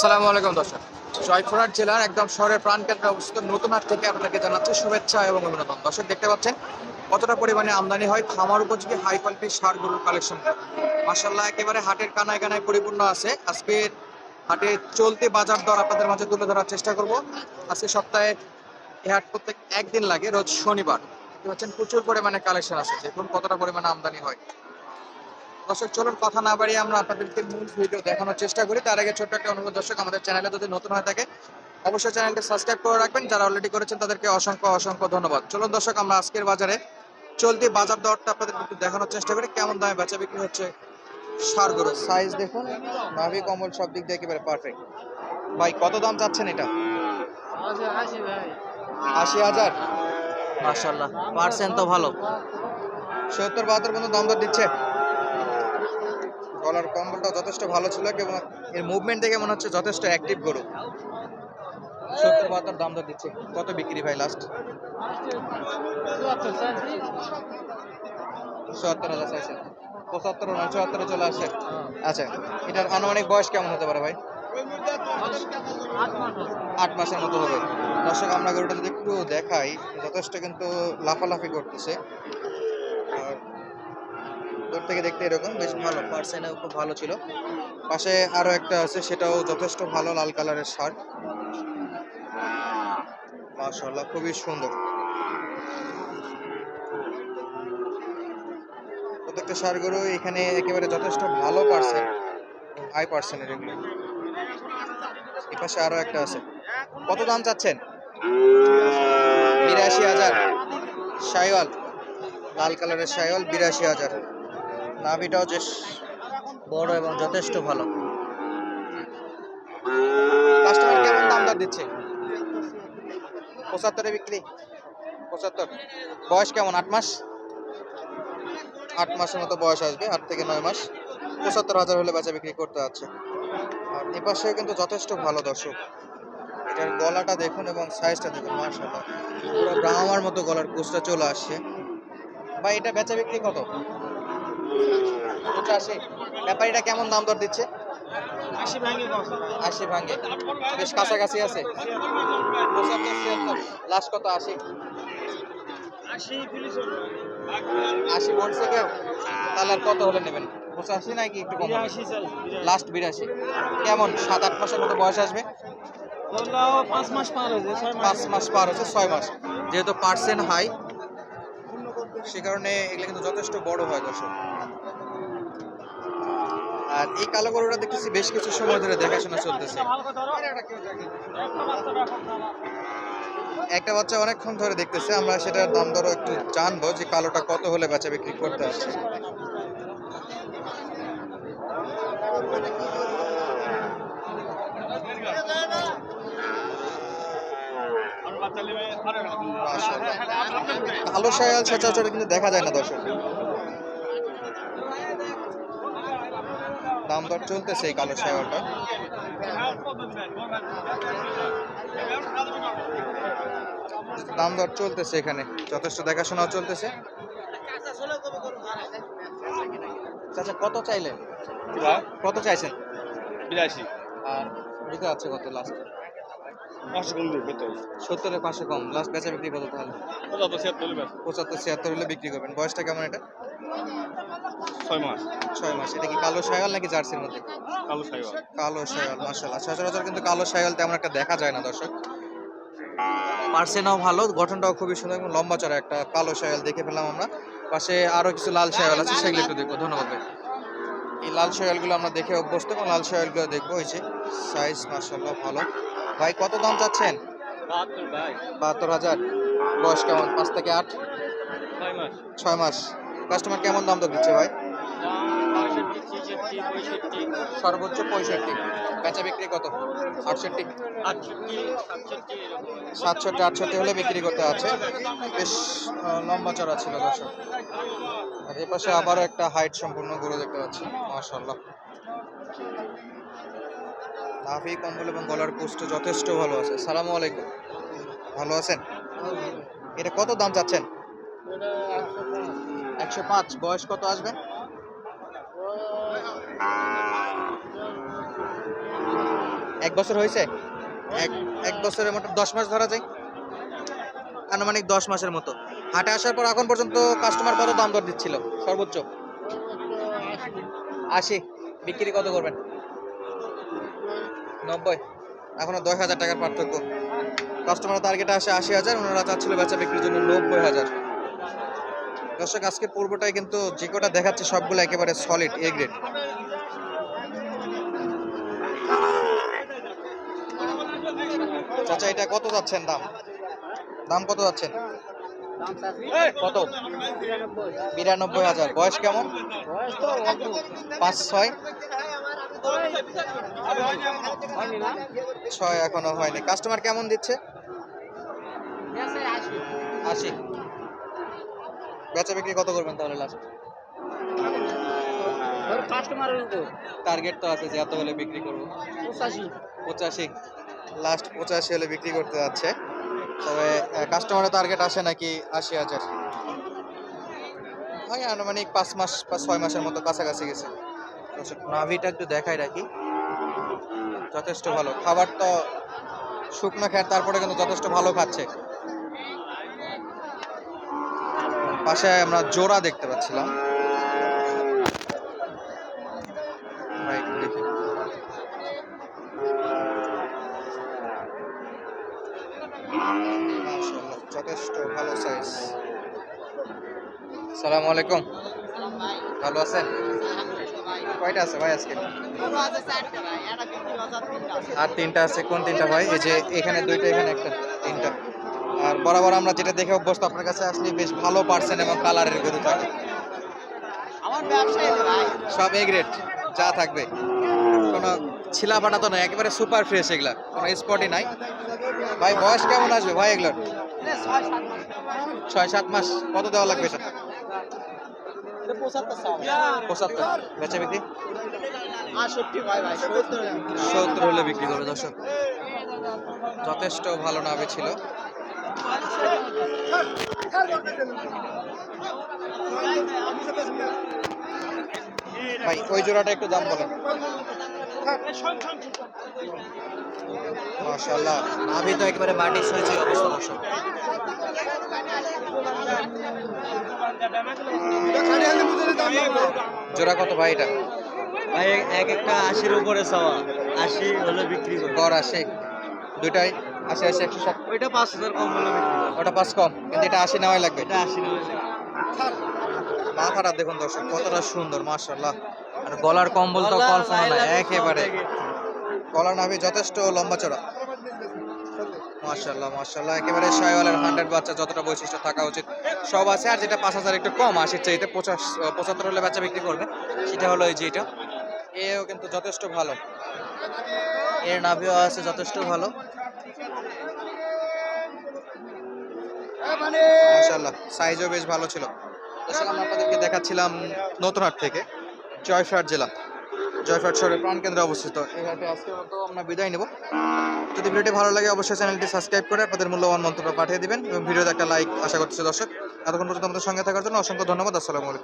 আসসালামু আলাইকুম, দর্শক। জয়পুরহাট জেলার একদম শহরের প্রাণকেন্দ্রে অবস্থিত নতুন হাট থেকে আপনাকে জানাচ্ছি শুভেচ্ছা এবং অভিনন্দন। দর্শক, দেখতে পাচ্ছেন কতটা পরিমাণে আমদানি হয়, খামার উপযোগী হাই কোয়ালিটির সার গরুর কালেকশন। মাসাল্লাহ একেবারে হাটের কানায় কানায় পরিপূর্ণ আছে। আজকে হাটে চলতি বাজার দর আপনাদের মাঝে তুলে ধরার চেষ্টা করব। আজকে সপ্তাহে এই হাট প্রত্যেক একদিন লাগে, রোজ শনিবার। দেখতে পাচ্ছেন প্রচুর পরিমাণে কালেকশন আছে, দেখুন কতটা পরিমাণে আমদানি হয়। দর্শক, চলুন কথা না বাড়িয়ে আমরা আপনাদেরকে মূল ভিডিও দেখানোর চেষ্টা করি। তার আগে ছোট্ট একটা অনুরোধ, দর্শক, আমাদের চ্যানেলে যদি নতুন হয়ে থাকে, অবশ্যই চ্যানেলটি সাবস্ক্রাইব করে রাখবেন। যারা অলরেডি করেছেন, তাদেরকে অসংখ্য অসংখ্য ধন্যবাদ। চলুন, দর্শক, আমরা আজকের বাজারে চলতি বাজার দরটা আপনাদের একটু দেখানোর চেষ্টা করি। কেমন দামে বেচা বিক্রি হচ্ছে? সার গরু সাইজ দেখুন। নাভি কমল সব দিক দিয়ে একেবারে পারফেক্ট ভাই, কত দাম চাচ্ছেন এটা? আশি হাজার। মার্শাল্লাহ পার্সেন্ট তো ভালো। সত্তর, বাহাত্তর পর্যন্ত দাম দর দিচ্ছে। গলার কম্বলটা যথেষ্ট ভালো ছিল এবং এর মুভমেন্ট দেখে মনে হচ্ছে যথেষ্ট অ্যাক্টিভ গরু। সত্তর বাহাত্তর দাম দর দিচ্ছে। কত বিক্রি ভাই লাস্ট চুয়াত্তর হাজার চাইছেন পঁচাত্তর না চুয়াত্তরে চলে আসে। আচ্ছা এটার আনুমানিক বয়স কেমন হতে পারে ভাই? আট মাসের মতো হবে। দর্শক, আমরা গরুটা যদি একটু দেখাই, যথেষ্ট কিন্তু লাফালাফি করতেছে। দূর থেকে দেখতে এরকম, বেশ ভালো। পার্সেন্টও খুব ভালো ছিল। পাশে আরও একটা আছে, সেটাও যথেষ্ট ভালো, লাল কালারের শার্ট। মাশাআল্লাহ, খুবই সুন্দর। প্রত্যেকটা সার গরু এখানে একেবারে যথেষ্ট ভালো পার্সেন্ট হাই পার্সেন্টের এগুলো। এই পাশে আরও একটা আছে। কত দাম চাচ্ছেন? বিরাশি হাজার। সাইওয়াল লাল কালারের সাইওয়াল বিরাশি হাজার। নাভিটাও বেশ বড় এবং যথেষ্ট ভালো। কাস্টমার কেমন দিচ্ছে? পঁচাত্তরে বিক্রি? পঁচাত্তর। বয়স কেমন? আট মাস? আট মাসের মতো বয়স আসবে, আট থেকে নয় মাস। পঁচাত্তর হাজার হলে বেচা বিক্রি করতে আছে। আর এ কিন্তু যথেষ্ট ভালো দর্শক। এটার গলাটা দেখুন এবং সাইজটা দেখুন মার্শাল্লাহ পুরো ব্রাহ্মার মতো গলার কুচটা চলে আসছে। বা এটা বেচা বিক্রি কত? পঁচাশি ব্যাপারীটা কেমন দাম দর দিচ্ছে? আশি ভাঙে আশি বেশ কাছাকাছি আছে। লাস্ট কত? আশি। আশি বলছে কেউ? তাহলে আর কত হলে নেবেন? পঁচাশি নাকি একটু কম লাস্ট বিরাশি। কেমন? সাত আট মাসের মতো বয়স আসবে? পাঁচ মাস পার হয়েছে পাঁচ মাস পার হচ্ছে ছয় মাস। যেহেতু পার্সেন্ট হাই সে কারণে এগুলো কিন্তু যথেষ্ট বড় হয় দর্শক। আর এই কালো গরুটা দেখতেছি বেশ কিছু সময় ধরে দেখাশোনা চলতেছে। একটা বাচ্চা বাচ্চা অনেকক্ষণ ধরে দেখতেছে, আমরা সেটার দাম দরও একটু জানব যে কালোটা কত হলে বেচা বিক্রি করতে আসছে। কালো শায়াল, সচরাচর কিন্তু দেখা যায় না দর্শক দাম দর চলতেছে এই কালো শায়ালটা দাম দর চলতেছে এখানে। যথেষ্ট দেখাশোনাও চলতেছে। চাচা কত চাইলেন? কত চাইছেন? বিরাশি। আর দিতে আছে কত লাস্ট পাঁচশো কম সত্তরের পাশে কম। লাস্ট বেচা বিক্রি কত তাহলে। পঁচাত্তর ছিয়াত্তর হলে বিক্রি করবেন। বয়সটা কেমন এটা? ছয় মাস। ছয় মাস। এটা কি কালো শায়াল নাকি জার্সির মধ্যে? কালো সাইবার কালো শায়াল মাশাআল্লাহ। সচরাচর কিন্তু কালো শায়াল তেমন একটা দেখা যায় না দর্শক। পার্সেনাও ভালো গঠনটাও খুবই সুন্দর এবং লম্বা চড়া একটা কালো শায়াল দেখে পেলাম আমরা। পাশে আরও কিছু লাল শায়াল আছে সেগুলো একটু দেখব। ধন্যবাদ ভাই। এই লাল শায়ালগুলো আমরা দেখে অভ্যস্ত এবং লাল শায়ালগুলো দেখব। হয়েছে সাইজ মাশাআল্লাহ ভালো। ভাই কত দাম চাচ্ছেন? বাহাত্তর বাহাত্তর হাজার। বয়স কেমন? পাঁচ থেকে আট? ছয় মাস। ছয় মাস। কাস্টমার কেমন দাম তো দিচ্ছে ভাই? সর্বোচ্চ পঁয়ষট্টি। বেচা বিক্রি কত? আটষট্টি। আটষট্টি সাতষট্টি আটষট্টি হলে বিক্রি করতে আছে। বেশ লম্বা চড়া ছিল দর্শক। আর এ পাশে আবারও একটা হাইট সম্পূর্ণ গরু দেখতে পাচ্ছি। মাশাল্লাহ নাভি কম্বল এবং গলার পোস্ট যথেষ্ট ভালো আছে। সালামু আলাইকুম। ভালো আছেন? এটা কত দাম চাচ্ছেন? একশো পাঁচ, বয়স কত আসবে? এক বছর হয়েছে? এক এক বছরের মতো, দশ মাস ধরা যায়? আনুমানিক দশ মাসের মতো। হাটে আসার পর এখন পর্যন্ত কাস্টমার কত দাম দর দিচ্ছিল? সর্বোচ্চ? আশি। বিক্রি কত করবেন? নব্বই। এখনও দশ হাজার টাকার পার্থক্য। কাস্টমার টার্গেটে আসে আশি হাজার, ওনারা চাচ্ছিল বেচা বিক্রির জন্য নব্বই হাজার। দর্শক আজকে পূর্বটাই কিন্তু যে কটা দেখাচ্ছে সবগুলো একেবারে সলিড এ গ্রেড চাচা, এটা কত যাচ্ছেন দাম? দাম কত যাচ্ছেন? কত? বিরানব্বই হাজার। বয়স কেমন? পাঁচ, ছয়? ছয় এখনও হয়নি। কাস্টমার কেমন দিচ্ছে? আশি। বেচা বিক্রি কত করবেন তাহলে লাস্ট টার্গেট তো আছে যে এত হলে বিক্রি করব। পঁচাশি। পঁচাশি? লাস্ট পঁচাশি হলে বিক্রি করতে যাচ্ছে। তবে কাস্টমারের টার্গেট আসে নাকি আশি হাজার? হয় আনুমানিক পাঁচ মাস বা ছয় মাসের মতো কাছাকাছি গেছে। নাভিটা একটু দেখাই রাখি। যথেষ্ট ভালো। খাবার তো শুকনো খেয়ে তারপরে কিন্তু যথেষ্ট ভালো খাচ্ছে। পাশে আমরা জোড়া দেখতে পাচ্ছিলাম। যথেষ্ট ভালো সাইজ সালাম আলাইকুম। ভালো আছেন? কয়টা আছে ভাই আজকে? আর তিনটা আছে, কোন তিনটা ভাই? এই যে এখানে দুইটা, এখানে একটা, তিনটা। আর বরাবর আমরা যেটা দেখে অভ্যস্ত আপনার কাছে আসলে বেশ ভালো পার্সেন্ট এবং কালারের গরু থাকে। সব এ গ্রেড যা থাকবে। কোনো ছিলা ফাটা তো নয় একেবারে সুপার ফ্রেশ এগুলা। কোনো স্পটই নাই। ভাই বয়স কেমন আসবে ভাই এগুলোর? ছয় সাত মাস। কত দেওয়া লাগবে পঁচাত্তর বেচা বিক্রি? ভাই সত্তর হলে বিক্রি। করবে দর্শক। যথেষ্ট ভালো নাবে ছিল। ভাই ওই জোড়াটা একটু দাম বলেন। মাশাআল্লাহ নাভি তো একবারে মাটির হয়েছে অবস্থা দর্শক জোড়া কত ভাই এটা? ভাই এক একটা আশির উপরে চাওয়া আশি হলে বিক্রি গড় আসে দুইটাই আশি আশি একশো ষাট ওইটা পাঁচ হাজার কম হলে ওটা পাঁচ কম কিন্তু এটা আশি নেওয়াই লাগবে। এটা আশি হলে মাথাটা দেখুন দর্শক কতটা সুন্দর মাশাআল্লাহ। আর গলার কম্বল তো কল্পনা নাই একেবারে। গলার নাভি যথেষ্ট লম্বা চড়া। মাশাআল্লাহ মাশাআল্লাহ একেবারে শয়ওয়ালের হান্ড্রেড বাচ্চা যতটা বৈশিষ্ট্য থাকা উচিত। সব আছে আর যেটা পাঁচ হাজার একটু কম আশির চাইতে পঁচাশ পঁচাত্তর হলে বাচ্চা বিক্রি করবে সেটা হলো এই যে এটা। এও কিন্তু যথেষ্ট ভালো। এর নাভিও আছে যথেষ্ট ভালো। মাশাআল্লাহ সাইজও বেশ ভালো ছিল। দর্শক, আমরা আপনাদেরকে দেখাচ্ছিলাম নতুনহাট থেকে, জয়ফাট জেলা। জয়ফাট শহরের প্রাণকেন্দ্রে অবস্থিত। এই হাটে আজকের মতো আমরা বিদায় নেব। যদি ভিডিওটি ভালো লাগে, অবশ্যই চ্যানেলটি সাবস্ক্রাইব করে আপনাদের মূল্যবান মন্তব্য পাঠিয়ে দেবেন এবং ভিডিওতে একটা লাইক আশা করতেছি দর্শক। এতক্ষণ পর্যন্ত আমাদের সঙ্গে থাকার জন্য অসংখ্য ধন্যবাদ। আসসালামু আলাইকুম।